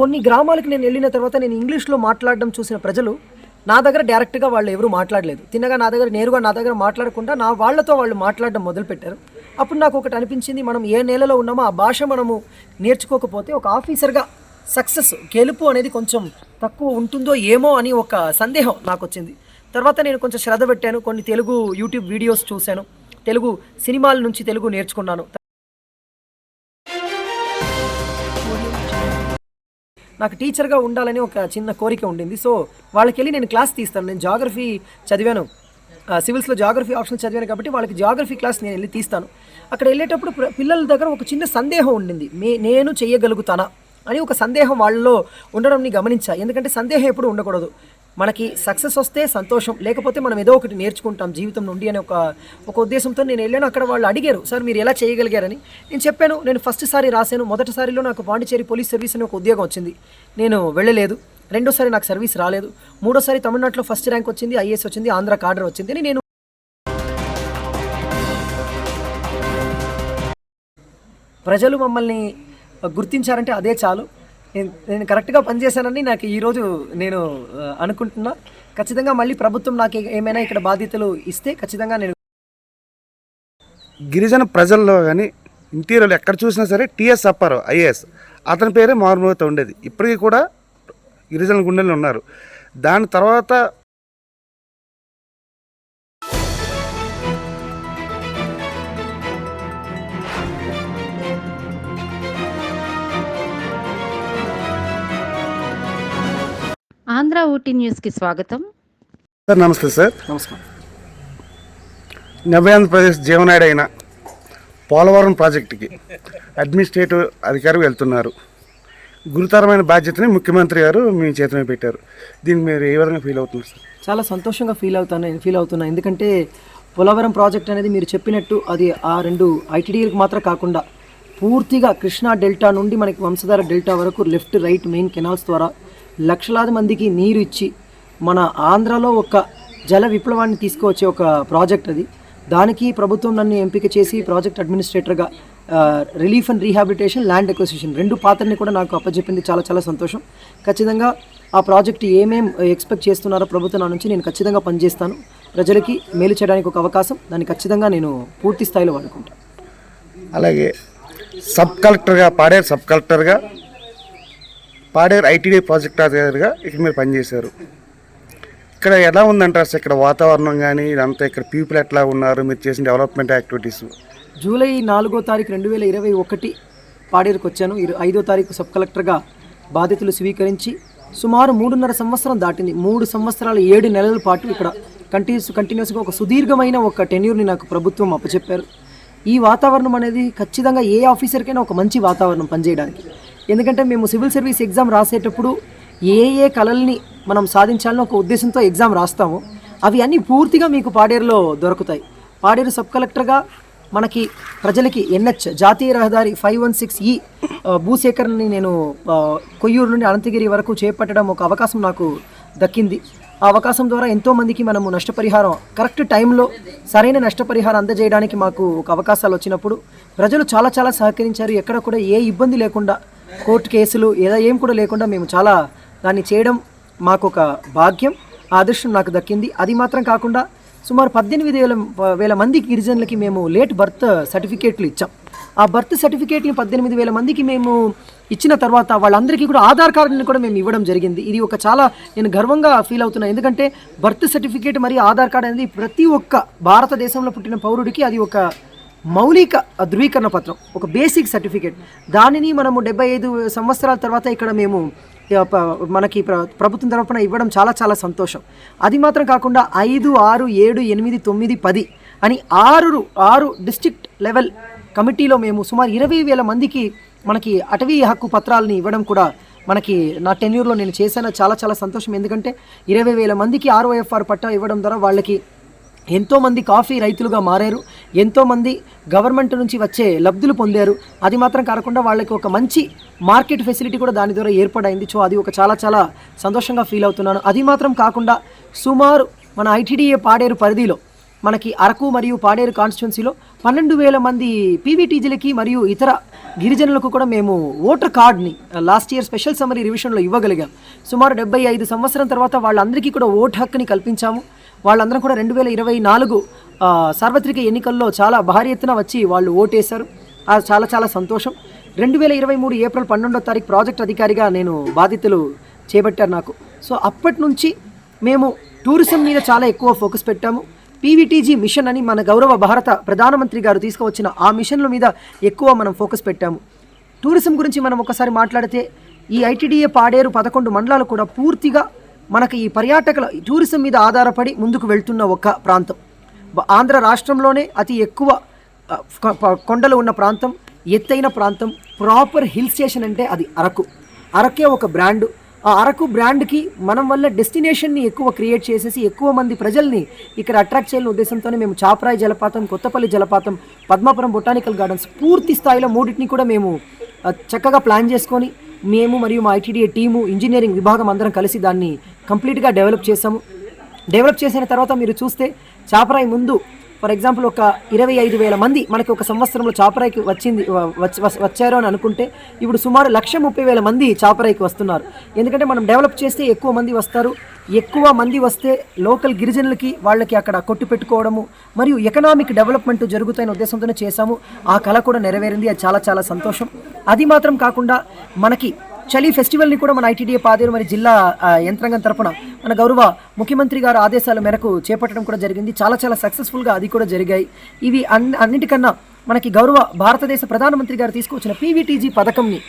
కొన్ని గ్రామాలకు నేను వెళ్ళిన తర్వాత నేను ఇంగ్లీష్లో మాట్లాడడం చూసిన ప్రజలు నా దగ్గర డైరెక్ట్గా వాళ్ళు ఎవరు మాట్లాడలేదు. తిన్నగా నా దగ్గర నేరుగా నా దగ్గర మాట్లాడకుండా నా వాళ్ళతో వాళ్ళు మాట్లాడడం మొదలుపెట్టారు. అప్పుడు నాకు ఒకటి అనిపించింది మనం ఏ నేలలో ఉన్నామో ఆ భాష మనము నేర్చుకోకపోతే ఒక ఆఫీసర్గా సక్సెస్ గెలుపు అనేది కొంచెం తక్కువ ఉంటుందో ఏమో అని ఒక సందేహం నాకు వచ్చింది తర్వాత నేను కొంచెం శ్రద్ధ పెట్టాను కొన్ని తెలుగు యూట్యూబ్ వీడియోస్ చూశాను. తెలుగు సినిమాల నుంచి తెలుగు నేర్చుకున్నాను. నాకు టీచర్గా ఉండాలని ఒక చిన్న కోరిక ఉండింది. సో వాళ్ళకి వెళ్ళి నేను క్లాస్ తీస్తాను. నేను జాగ్రఫీ చదివాను. సివిల్స్లో జాగ్రఫీ ఆప్షన్ చదివాను కాబట్టి వాళ్ళకి జాగ్రఫీ క్లాస్ నేను వెళ్ళి తీస్తాను. అక్కడ వెళ్ళేటప్పుడు పిల్లల దగ్గర ఒక చిన్న సందేహం ఉండింది. మే నేను చేయగలుగుతానా అని ఒక సందేహం వాళ్ళలో ఉండడం గమనించా. ఎందుకంటే సందేహం ఎప్పుడు ఉండకూడదు. మనకి సక్సెస్ వస్తే సంతోషం లేకపోతే మనం ఏదో ఒకటి నేర్చుకుంటాం జీవితం నుండి అనే ఒక ఒక ఉద్దేశంతో నేను వెళ్ళాను. అక్కడ వాళ్ళు అడిగారు సార్ మీరు ఎలా చేయగలిగారని? నేను చెప్పాను నేను ఫస్ట్ సారి రాశాను. మొదటిసారిలో నాకు పాండిచేరి పోలీస్ సర్వీస్ అనే ఒక ఉద్యోగం వచ్చింది. నేను వెళ్ళలేదు. రెండోసారి నాకు సర్వీస్ రాలేదు. మూడోసారి తమిళనాడులో ఫస్ట్ ర్యాంక్ వచ్చింది ఐఏఎస్ వచ్చింది ఆంధ్ర కార్డర్ వచ్చింది అని నేను ప్రజలు మమ్మల్ని గుర్తించారంటే అదే చాలు. నేను నేను కరెక్ట్గా పనిచేశానని నాకు ఈరోజు నేను అనుకుంటున్నా. ఖచ్చితంగా మళ్ళీ ప్రభుత్వం నాకు ఏమైనా ఇక్కడ బాధ్యతలు ఇస్తే ఖచ్చితంగా నేను గిరిజన ప్రజల్లో కానీ ఇంటీరియర్లో ఎక్కడ చూసినా సరే టిఎస్ అప్పారు ఐఏఎస్. అతని పేరే మారుమూత ఉండేది. ఇప్పటికీ కూడా గిరిజన గుండెలు ఉన్నారు. దాని తర్వాత ఆంధ్ర ఊటీ న్యూస్కి స్వాగతం. సార్ నమస్తే సార్. నమస్కారం. నవ్య ఆంధ్రప్రదేశ్ జీవనాడి అయిన పోలవరం ప్రాజెక్టుకి అడ్మినిస్ట్రేటివ్ అధికారి వెళ్తున్నారు. గురుతరమైన బాధ్యతని ముఖ్యమంత్రి గారు మీ చేతిలో పెట్టారు. దీన్ని మీరు ఏ విధంగా ఫీల్ అవుతున్నారు సార్? చాలా సంతోషంగా ఫీల్ అవుతాను నేను ఫీల్ అవుతున్నా. ఎందుకంటే పోలవరం ప్రాజెక్ట్ అనేది మీరు చెప్పినట్టు అది ఆ రెండు ఐటీడీలకు మాత్రం కాకుండా పూర్తిగా కృష్ణా డెల్టా నుండి మనకి వంశధార డెల్టా వరకు లెఫ్ట్ రైట్ మెయిన్ కెనాల్స్ ద్వారా లక్షలాది మందికి నీరు ఇచ్చి మన ఆంధ్రాలో ఒక జల విప్లవాన్ని తీసుకువచ్చే ఒక ప్రాజెక్ట్ అది. దానికి ప్రభుత్వం నన్ను ఎంపిక చేసి project అడ్మినిస్ట్రేటర్గా relief and rehabilitation land acquisition రెండు పాత్రని కూడా నాకు అప్పచెప్పింది చాలా చాలా సంతోషం. ఖచ్చితంగా ఆ ప్రాజెక్ట్ ఏమేం ఎక్స్పెక్ట్ చేస్తున్నారో ప్రభుత్వం నా నుంచి నేను ఖచ్చితంగా పనిచేస్తాను. ప్రజలకి మేలు చేయడానికి ఒక అవకాశం దాన్ని ఖచ్చితంగా నేను పూర్తి స్థాయిలో వాడుకుంటాను. అలాగే సబ్ కలెక్టర్గా పాడేరు సబ్ కలెక్టర్గా పాడేరు ఐటీడీ ప్రాజెక్ట్ అధికారిగా ఇక్కడ మీరు పనిచేశారు. ఇక్కడ ఎలా ఉందంటారు సార్? ఇక్కడ వాతావరణం కానీ ఇదంతా ఇక్కడ పీపుల్ ఎట్లా ఉన్నారు? మీరు చేసిన డెవలప్మెంట్ యాక్టివిటీస్. జూలై నాలుగో తారీఖు రెండు వేల ఇరవై ఒకటి పాడేరుకు వచ్చాను. ఐదో తారీఖు సబ్ కలెక్టర్గా బాధ్యతలు స్వీకరించి సుమారు మూడున్నర సంవత్సరం దాటింది. మూడు సంవత్సరాల ఏడు నెలల పాటు ఇక్కడ కంటిన్యూస్ కంటిన్యూస్గా ఒక సుదీర్ఘమైన ఒక టెన్యూర్ని నాకు ప్రభుత్వం అప్పచెప్పారు. ఈ వాతావరణం అనేది ఖచ్చితంగా ఏ ఆఫీసర్కైనా ఒక మంచి వాతావరణం పనిచేయడానికి. ఎందుకంటే మేము సివిల్ సర్వీస్ ఎగ్జామ్ రాసేటప్పుడు ఏ ఏ కళల్ని మనం సాధించాలని ఒక ఉద్దేశంతో ఎగ్జామ్ రాస్తాము. అవి అన్నీ పూర్తిగా మీకు పాడేరులో దొరుకుతాయి. పాడేరు సబ్ కలెక్టర్గా మనకి ప్రజలకి ఎన్హెచ్ జాతీయ రహదారి ఫైవ్ వన్ సిక్స్ ఈ భూసేకరణని నేను కొయ్యూరు నుండి అనంతగిరి వరకు చేపట్టడం ఒక అవకాశం నాకు దక్కింది. ఆ అవకాశం ద్వారా ఎంతోమందికి మనము నష్టపరిహారం కరెక్ట్ టైంలో సరైన నష్టపరిహారం అందజేయడానికి మాకు ఒక అవకాశాలు వచ్చినప్పుడు ప్రజలు చాలా చాలా సహకరించారు. ఎక్కడ కూడా ఏ ఇబ్బంది లేకుండా కోర్టు కేసులు ఏదో ఏం కూడా లేకుండా మేము చాలా దాన్ని చేయడం మాకు ఒక భాగ్యం. ఆ అదృష్టం నాకు దక్కింది. అది మాత్రం కాకుండా సుమారు పద్దెనిమిది వేల వేల మంది గిరిజనులకి మేము లేట్ బర్త్ సర్టిఫికేట్లు ఇచ్చాం. ఆ బర్త్ సర్టిఫికేట్ని పద్దెనిమిది వేల మందికి మేము ఇచ్చిన తర్వాత వాళ్ళందరికీ కూడా ఆధార్ కార్డుని కూడా మేము ఇవ్వడం జరిగింది. ఇది ఒక చాలా నేను గర్వంగా ఫీల్ అవుతున్నాను ఎందుకంటే బర్త్ సర్టిఫికేట్ మరియు ఆధార్ కార్డు అనేది ప్రతి ఒక్క భారతదేశంలో పుట్టిన పౌరుడికి అది ఒక మౌలిక ధృవీకరణ పత్రం ఒక బేసిక్ సర్టిఫికేట్ దానిని మనము డెబ్బై ఐదు సంవత్సరాల తర్వాత ఇక్కడ మేము మనకి ప్రభుత్వం తరఫున ఇవ్వడం చాలా చాలా సంతోషం. అది మాత్రం కాకుండా ఐదు ఆరు ఏడు ఎనిమిది తొమ్మిది పది అని ఆరు ఆరు డిస్ట్రిక్ట్ లెవెల్ కమిటీలో మేము సుమారు ఇరవై వేల మందికి మనకి అటవీ హక్కు పత్రాలని ఇవ్వడం కూడా మనకి నా టెన్యూర్లో నేను చేశాను. చాలా చాలా సంతోషం. ఎందుకంటే ఇరవై వేల మందికి ఆర్ఓఎఫ్ఆర్ పట్టా ఇవ్వడం ద్వారా వాళ్ళకి ఎంతోమంది కాఫీ రైతులుగా మారారు ఎంతోమంది గవర్నమెంట్ నుంచి వచ్చే లబ్ధులు పొందారు. అది మాత్రం కాకుండా వాళ్ళకి ఒక మంచి మార్కెట్ ఫెసిలిటీ కూడా దాని ద్వారా ఏర్పడైంది. సో అది ఒక చాలా చాలా సంతోషంగా ఫీల్ అవుతున్నాను. అది మాత్రం కాకుండా సుమారు మన ఐటీడీఏ పాడేరు పరిధిలో మనకి అరకు మరియు పాడేరు కాన్స్టిట్యున్సీలో పన్నెండు వేల మంది పీవీటీజీలకి మరియు ఇతర గిరిజనులకు కూడా మేము ఓటర్ కార్డ్ని లాస్ట్ ఇయర్ స్పెషల్ సమ్మరీ రివిజన్లో ఇవ్వగలిగాం. సుమారు డెబ్బై ఐదు సంవత్సరం తర్వాత వాళ్ళందరికీ కూడా ఓటు హక్కుని కల్పించాము. వాళ్ళందరం కూడా రెండు వేల ఇరవై నాలుగు సార్వత్రిక ఎన్నికల్లో చాలా భారీ ఎత్తున వచ్చి వాళ్ళు ఓటేశారు. అది చాలా చాలా సంతోషం. రెండు వేల ఇరవై మూడు ఏప్రిల్ పన్నెండో తారీఖు ప్రాజెక్ట్ అధికారిగా నేను బాధ్యతలు చేపట్టారు నాకు. సో అప్పటి నుంచి మేము టూరిజం మీద చాలా ఎక్కువ ఫోకస్ పెట్టాము. పీవీటీజీ మిషన్ అని మన గౌరవ భారత ప్రధానమంత్రి గారు తీసుకువచ్చిన ఆ మిషన్ల మీద ఎక్కువ మనం ఫోకస్ పెట్టాము. టూరిజం గురించి మనం ఒకసారి మాట్లాడితే ఈ ఐటీడీఏ పాడేరు పదకొండు మండలాలు కూడా పూర్తిగా మనకి ఈ పర్యాటకుల టూరిజం మీద ఆధారపడి ముందుకు వెళ్తున్న ఒక ప్రాంతం. ఆంధ్ర రాష్ట్రంలోనే అతి ఎక్కువ కొండలు ఉన్న ప్రాంతం ఎత్తైన ప్రాంతం ప్రాపర్ హిల్ స్టేషన్ అంటే అది అరకు. అరకే ఒక బ్రాండ్. ఆ అరకు బ్రాండ్కి మనం వల్ల డెస్టినేషన్ని ఎక్కువ క్రియేట్ చేసేసి ఎక్కువ మంది ప్రజల్ని ఇక్కడ అట్రాక్ట్ చేయాలని ఉద్దేశంతోనే మేము చాపరాయి జలపాతం కొత్తపల్లి జలపాతం పద్మాపురం బొటానికల్ గార్డెన్స్ పూర్తి స్థాయిలో మూడింటిని కూడా మేము చక్కగా ప్లాన్ చేసుకొని మేము మరియు మా ఐటీడీఏ టీము ఇంజనీరింగ్ విభాగం అందరం కలిసి దాన్ని కంప్లీట్గా డెవలప్ చేసాము డెవలప్ చేసిన తర్వాత మీరు చూస్తే చాపరాయి ముందు ఫర్ ఎగ్జాంపుల్ ఒక ఇరవై ఐదు వేల మంది మనకి ఒక సంవత్సరంలో చాపరాయికి వచ్చింది వచ్చారు అని అనుకుంటే ఇప్పుడు సుమారు లక్ష ముప్పై వేల మంది చాపరాయికి వస్తున్నారు. ఎందుకంటే మనం డెవలప్ చేస్తే ఎక్కువ మంది వస్తారు. ఎక్కువ మంది వస్తే లోకల్ గిరిజనులకి వాళ్ళకి అక్కడ కొట్టు పెట్టుకోవడము మరియు ఎకనామిక్ డెవలప్మెంట్ జరుగుతాయనే ఉద్దేశంతోనే చేశాము. ఆ కళ కూడా నెరవేరింది. అది చాలా చాలా సంతోషం. అది మాత్రం కాకుండా మనకి చలి ఫెస్టివల్ని కూడా మన ఐటీడీఏ పాదేరు మరి జిల్లా యంత్రాంగం తరపున మన గౌరవ ముఖ్యమంత్రి గారు ఆదేశాల మేరకు చేపట్టడం కూడా జరిగింది. చాలా చాలా సక్సెస్ఫుల్గా అది కూడా జరిగాయి. ఇవి అన్ అన్నిటికన్నా మనకి గౌరవ భారతదేశ ప్రధానమంత్రి గారు తీసుకొచ్చిన పీవీటీజీ పథకంని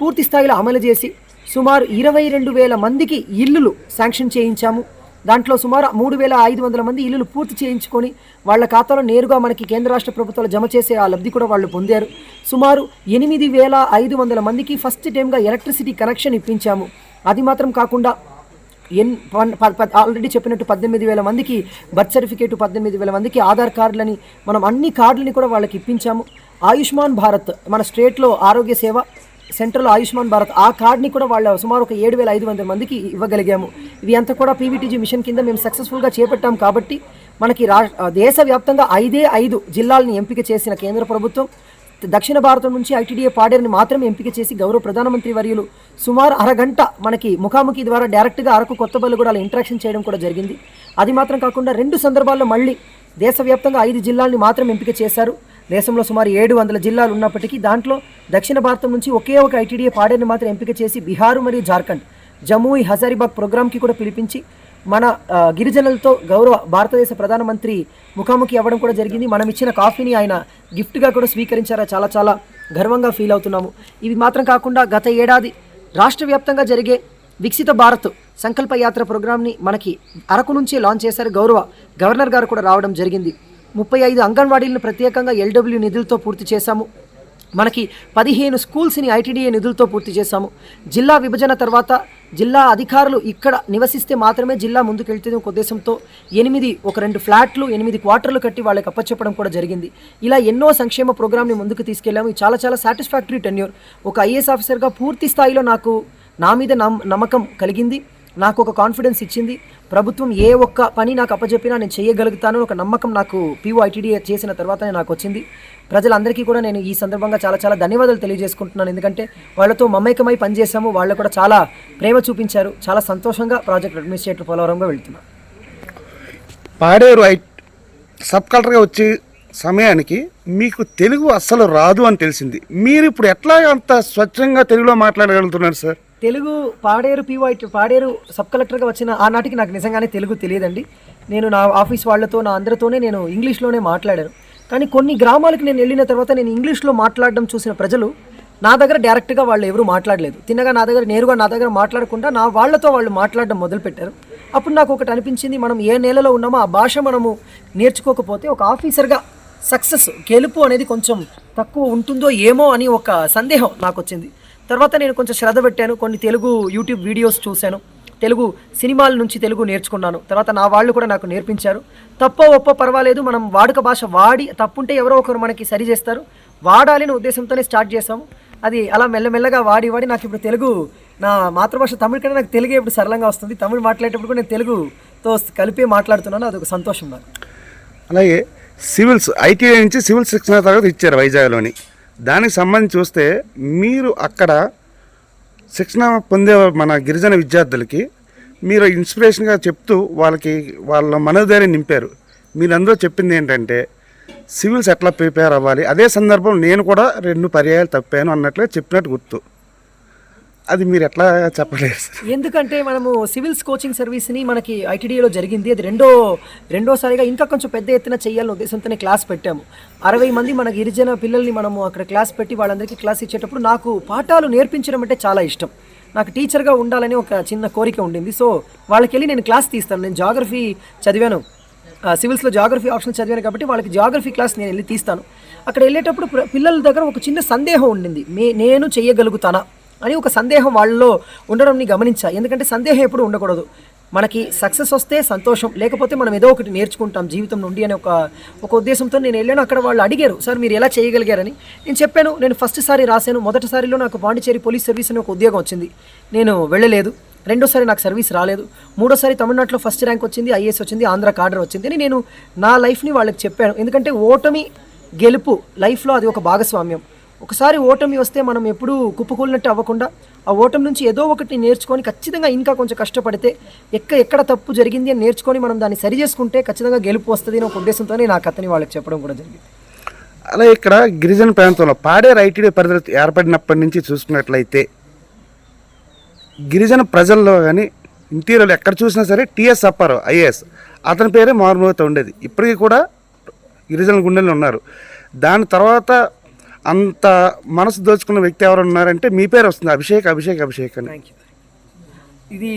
పూర్తి స్థాయిలో అమలు చేసి సుమారు ఇరవై రెండు వేల మందికి ఇల్లులు శాంక్షన్ చేయించాము. దాంట్లో సుమారు మూడు వేల ఐదు వందల మంది ఇల్లులు పూర్తి చేయించుకొని వాళ్ళ ఖాతాలో నేరుగా మనకి కేంద్ర రాష్ట్ర ప్రభుత్వాలు జమ చేసే ఆ లబ్ధి కూడా వాళ్ళు పొందారు. సుమారు ఎనిమిది వేల ఐదు వందల మందికి ఫస్ట్ టైంగా ఎలక్ట్రిసిటీ కనెక్షన్ ఇప్పించాము. అది మాత్రం కాకుండా ఎన్ ప- ఆల్రెడీ చెప్పినట్టు పద్దెనిమిది వేల మందికి బర్త్ సర్టిఫికేట్ పద్దెనిమిది వేల మందికి ఆధార్ కార్డులని మనం అన్ని కార్డులని కూడా వాళ్ళకి ఇప్పించాము. ఆయుష్మాన్ భారత్ మన స్టేట్లో ఆరోగ్య సేవ సెంట్రల్ ఆయుష్మాన్ భారత్. ఆ కార్డ్ని కూడా వాళ్ళ సుమారు ఒక ఏడు వేల ఐదు వందల మందికి ఇవ్వగలిగాము. ఇవి అంతా కూడా పీవీటీజీ మిషన్ కింద మేము సక్సెస్ఫుల్గా చేపట్టాం కాబట్టి మనకి రా దేశవ్యాప్తంగా ఐదే ఐదు జిల్లాలను ఎంపిక చేసిన కేంద్ర ప్రభుత్వం దక్షిణ భారతం నుంచి ఐటీడీఏ పాడేరుని మాత్రమే ఎంపిక చేసి గౌరవ ప్రధానమంత్రి వర్యులు సుమారు అరగంట మనకి ముఖాముఖి ద్వారా డైరెక్ట్గా అరకు కొత్త కూడా ఇంటరాక్షన్ చేయడం కూడా జరిగింది. అది మాత్రం కాకుండా రెండు సందర్భాల్లో మళ్ళీ దేశవ్యాప్తంగా ఐదు జిల్లాల్ని మాత్రం ఎంపిక చేశారు. దేశంలో సుమారు ఏడు వందల జిల్లాలు ఉన్నప్పటికీ దాంట్లో దక్షిణ భారతం నుంచి ఒకే ఒక ఐటీడీఏ పాడేని మాత్రం ఎంపిక చేసి బీహారు మరియు జార్ఖండ్ జమ్మూ హజారీబాగ్ ప్రోగ్రామ్కి కూడా పిలిపించి మన గిరిజనులతో గౌరవ భారతదేశ ప్రధానమంత్రి ముఖాముఖి అవ్వడం కూడా జరిగింది. మనం ఇచ్చిన కాఫీని ఆయన గిఫ్ట్గా కూడా స్వీకరించారా? చాలా చాలా గర్వంగా ఫీల్ అవుతున్నాము. ఇవి మాత్రం కాకుండా గత ఏడాది రాష్ట్ర వ్యాప్తంగా జరిగే వికసిత భారత్ సంకల్ప యాత్ర ప్రోగ్రామ్ని మనకి అరకు నుంచే లాంచ్ చేశారు గౌరవ గవర్నర్ గారు కూడా రావడం జరిగింది. ముప్పై ఐదు అంగన్వాడీలను ప్రత్యేకంగా ఎల్డబ్ల్యూ నిధులతో పూర్తి చేశాము. మనకి పదిహేను స్కూల్స్ని ఐటీడీఏ నిధులతో పూర్తి చేశాము. జిల్లా విభజన తర్వాత జిల్లా అధికారులు ఇక్కడ నివసిస్తే మాత్రమే జిల్లా ముందుకెళ్తుంది ఒక ఉద్దేశంతో. ఎనిమిది ఒక రెండు ఫ్లాట్లు ఎనిమిది క్వార్టర్లు కట్టి వాళ్ళకి అప్పచెప్పడం కూడా జరిగింది. ఇలా ఎన్నో సంక్షేమ ప్రోగ్రామ్ని ముందుకు తీసుకెళ్ళాము. ఇది చాలా చాలా సాటిస్ఫాక్టరీ టెన్యూర్. ఒక ఐఏఎస్ ఆఫీసర్గా పూర్తి స్థాయిలో నాకు నా మీద నమ్మకం కలిగింది. నాకు ఒక కాన్ఫిడెన్స్ ఇచ్చింది. ప్రభుత్వం ఏ ఒక్క పని నాకు అప్పచెప్పినా నేను చేయగలుగుతాను ఒక నమ్మకం నాకు పీఓ ఐటీడీ చేసిన తర్వాతనే నాకు వచ్చింది ప్రజలందరికీ కూడా నేను ఈ సందర్భంగా చాలా చాలా ధన్యవాదాలు తెలియజేసుకుంటున్నాను. ఎందుకంటే వాళ్ళతో మమేకమై పనిచేశాము. వాళ్ళు కూడా చాలా ప్రేమ చూపించారు. చాలా సంతోషంగా ప్రాజెక్ట్ అడ్మినిస్ట్రేటర్ పోలవరంగా వెళ్తున్నాను పాడేరు ఐ సబ్ కలెక్టర్గా వచ్చే సమయానికి మీకు తెలుగు అస్సలు రాదు అని తెలిసింది. మీరు ఇప్పుడు ఎట్లా అంత స్వచ్ఛంగా తెలుగులో మాట్లాడగలుగుతున్నారు sir? Telugu Paderu PO Paderu sub కలెక్టర్గా వచ్చిన ఆనాటికి నాకు నిజంగానే తెలుగు తెలియదండి. నేను నా ఆఫీస్ వాళ్ళతో నా అందరితోనే నేను ఇంగ్లీష్లోనే మాట్లాడాను. కానీ కొన్ని గ్రామాలకు నేను వెళ్ళిన తర్వాత నేను ఇంగ్లీష్లో మాట్లాడడం చూసిన ప్రజలు నా దగ్గర డైరెక్ట్గా వాళ్ళు ఎవరు మాట్లాడలేదు. తిన్నగా నా దగ్గర నేరుగా నా దగ్గర మాట్లాడకుండా నా వాళ్ళతో వాళ్ళు మాట్లాడడం మొదలుపెట్టారు. అప్పుడు నాకు ఒకటి అనిపించింది మనం ఏ నేలలో ఉన్నామో ఆ భాష మనము నేర్చుకోకపోతే ఒక ఆఫీసర్గా సక్సెస్ గెలుపు అనేది కొంచెం తక్కువ ఉంటుందో ఏమో అని ఒక సందేహం నాకు వచ్చింది తర్వాత నేను కొంచెం శ్రద్ధ పెట్టాను కొన్ని తెలుగు యూట్యూబ్ వీడియోస్ చూశాను. తెలుగు సినిమాల నుంచి తెలుగు నేర్చుకున్నాను. తర్వాత నా వాళ్ళు కూడా నాకు నేర్పించారు. తప్పో ఒప్పో పర్వాలేదు మనం వాడుక భాష వాడి తప్పుంటే ఎవరో ఒకరు మనకి సరి చేస్తారు. వాడాలని ఉద్దేశంతోనే స్టార్ట్ చేసాము అది అలా మెల్లమెల్లగా వాడి వాడి నాకు ఇప్పుడు తెలుగు నా మాతృభాష తమిళ కంటే నాకు తెలుగే ఇప్పుడు సరళంగా వస్తుంది. తమిళ్ మాట్లాడేటప్పుడు కూడా నేను తెలుగుతో కలిపే మాట్లాడుతున్నాను. అదొక సంతోషం నాకు. అలాగే సివిల్స్ ఐటీఐ నుంచి సివిల్ శిక్షణ తరగతి ఇచ్చారు వైజాగ్లోని. దానికి సంబంధించి చూస్తే మీరు అక్కడ శిక్షణ పొందే మన గిరిజన విద్యార్థులకి మీరు ఇన్స్పిరేషన్గా చెప్తూ వాళ్ళకి వాళ్ళ మనోధైర్యం నింపారు. మీరందరూ చెప్పింది ఏంటంటే సివిల్స్ ఎట్లా ప్రిపేర్ అవ్వాలి? అదే సందర్భంలో నేను కూడా రెండు పర్యాయాలు తప్పాను అన్నట్లే చెప్పినట్టు గుర్తు. అది మీరు ఎట్లా చెప్పలేదు సార్ ఎందుకంటే మనము సివిల్స్ కోచింగ్ సర్వీస్ని మనకి ఐటీడీలో జరిగింది. అది రెండో రెండోసారిగా ఇంకా కొంచెం పెద్ద ఎత్తున చేయాలని ఉద్దేశంతోనే క్లాస్ పెట్టాము. అరవై మంది మన గిరిజన పిల్లల్ని మనము అక్కడ క్లాస్ పెట్టి వాళ్ళందరికీ క్లాస్ ఇచ్చేటప్పుడు నాకు పాఠాలు నేర్పించడం అంటే చాలా ఇష్టం. నాకు టీచర్గా ఉండాలని ఒక చిన్న కోరిక ఉండింది. సో వాళ్ళకి వెళ్ళి నేను క్లాస్ తీస్తాను. నేను జాగ్రఫీ చదివాను. సివిల్స్లో జాగ్రఫీ ఆప్షన్ చదివాను కాబట్టి వాళ్ళకి జాగ్రఫీ క్లాస్ నేను వెళ్ళి తీస్తాను. అక్కడ వెళ్ళేటప్పుడు పిల్లల దగ్గర ఒక చిన్న సందేహం ఉండింది. మే నేను చేయగలుగుతానా? అని ఒక సందేహం వాళ్ళలో ఉండడంని గమనించా. ఎందుకంటే సందేహం ఎప్పుడు ఉండకూడదు. మనకి సక్సెస్ వస్తే సంతోషం లేకపోతే మనం ఏదో ఒకటి నేర్చుకుంటాం జీవితం నుండి అనే ఒక ఒక ఉద్దేశంతో నేను వెళ్ళాను. అక్కడ వాళ్ళు అడిగారు సార్ మీరు ఎలా చేయగలిగారని? నేను చెప్పాను నేను ఫస్ట్ సారి రాశాను. మొదటిసారిలో నాకు పాండిచేరి పోలీస్ సర్వీస్ అనే ఒక ఉద్యోగం వచ్చింది. నేను వెళ్ళలేదు. రెండోసారి నాకు సర్వీస్ రాలేదు. మూడోసారి తమిళనాడులో ఫస్ట్ ర్యాంక్ వచ్చింది ఐఏఎస్ వచ్చింది ఆంధ్ర కార్డర్ వచ్చింది అని నేను నా లైఫ్ని వాళ్ళకి చెప్పాను. ఎందుకంటే ఓటమి గెలుపు లైఫ్లో అది ఒక భాగస్వామ్యం. ఒకసారి ఓటమి వస్తే మనం ఎప్పుడూ కుప్పకూలినట్టు అవ్వకుండా ఆ ఓటమి నుంచి ఏదో ఒకటి నేర్చుకొని ఖచ్చితంగా ఇంకా కొంచెం కష్టపడితే ఎక్క ఎక్కడ తప్పు జరిగింది అని నేర్చుకొని మనం దాన్ని సరి చేసుకుంటే ఖచ్చితంగా గెలుపు వస్తుంది అని ఒక ఉద్దేశంతోనే నాకు అతని వాళ్ళకి చెప్పడం కూడా జరిగింది. అలా ఇక్కడ గిరిజన ప్రాంతంలో పాడేరు ఐటీడీ పరిధి ఏర్పడినప్పటి నుంచి చూసుకున్నట్లయితే గిరిజన ప్రజల్లో కానీ ఇంటీరియర్ ఎక్కడ చూసినా సరే టిఎస్ అప్పారు ఐఏఎస్. అతని పేరే మారుమోత ఉండేది. ఇప్పటికీ కూడా గిరిజన గుండెలు ఉన్నారు. దాని తర్వాత అంత మనసు దోచుకున్న వ్యక్తి ఎవరు ఉన్నారంటే మీ పేరు వస్తుంది. అభిషేక్ అభిషేక్ అభిషేక్ అని. ఇది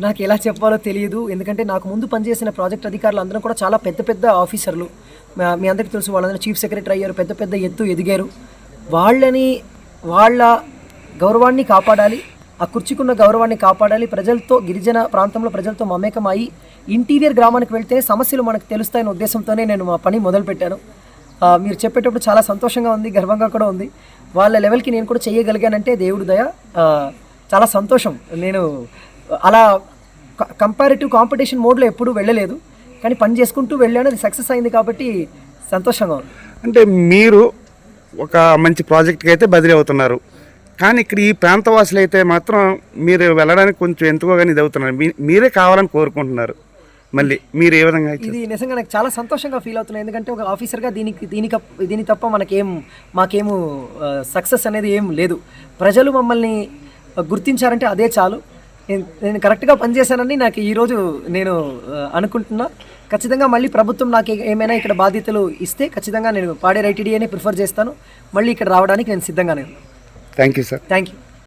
నాకు ఎలా చెప్పాలో తెలియదు. ఎందుకంటే నాకు ముందు పనిచేసిన ప్రాజెక్ట్ అధికారులు అందరం కూడా చాలా పెద్ద పెద్ద ఆఫీసర్లు. మీ అందరికీ తెలుసు వాళ్ళందరూ చీఫ్ సెక్రటరీ అయ్యారు పెద్ద పెద్ద ఎత్తు ఎదిగారు. వాళ్ళని వాళ్ళ గౌరవాన్ని కాపాడాలి ఆ కుర్చీకున్న గౌరవాన్ని కాపాడాలి ప్రజలతో గిరిజన ప్రాంతంలో ప్రజలతో మమేకం ఇంటీరియర్ గ్రామానికి వెళ్తే సమస్యలు మనకు తెలుస్తాయనే ఉద్దేశంతోనే నేను మా పని మొదలుపెట్టాను. మీరు చెప్పేటప్పుడు చాలా సంతోషంగా ఉంది గర్వంగా కూడా ఉంది. వాళ్ళ లెవెల్కి నేను కూడా చేయగలిగానంటే దేవుడు దయ చాలా సంతోషం. నేను అలా కంపారిటివ్ కాంపిటీషన్ మోడ్లో ఎప్పుడూ వెళ్ళలేదు. కానీ పని చేసుకుంటూ వెళ్ళాను అది సక్సెస్ అయింది కాబట్టి సంతోషంగా ఉంది. అంటే మీరు ఒక మంచి ప్రాజెక్ట్కి అయితే బదిలీ అవుతున్నారు. కానీ ఇక్కడ ఈ ప్రాంతవాసులు అయితే మాత్రం మీరు వెళ్ళడానికి కొంచెం ఎంతగానో ఇది అవుతున్నారు. మీ- మీరే కావాలని కోరుకుంటున్నారు. మళ్ళీ మీరు ఏ విధంగా? ఇది నిజంగా నాకు చాలా సంతోషంగా ఫీల్ అవుతున్నాయి. ఎందుకంటే ఒక ఆఫీసర్గా దీనికి దీనికి దీని తప్ప మనకేం మాకేము సక్సెస్ అనేది ఏం లేదు. ప్రజలు మమ్మల్ని గుర్తించారంటే అదే చాలు. నేను నేను కరెక్ట్గా పనిచేశానని నాకు ఈరోజు నేను అనుకుంటున్నా. ఖచ్చితంగా మళ్ళీ ప్రభుత్వం నాకు ఏమైనా ఇక్కడ బాధ్యతలు ఇస్తే ఖచ్చితంగా నేను పాడే ఐటీడీఏనే ప్రిఫర్ చేస్తాను. మళ్ళీ ఇక్కడ రావడానికి నేను సిద్ధంగానే ఉన్నాను. Thank you sir thank you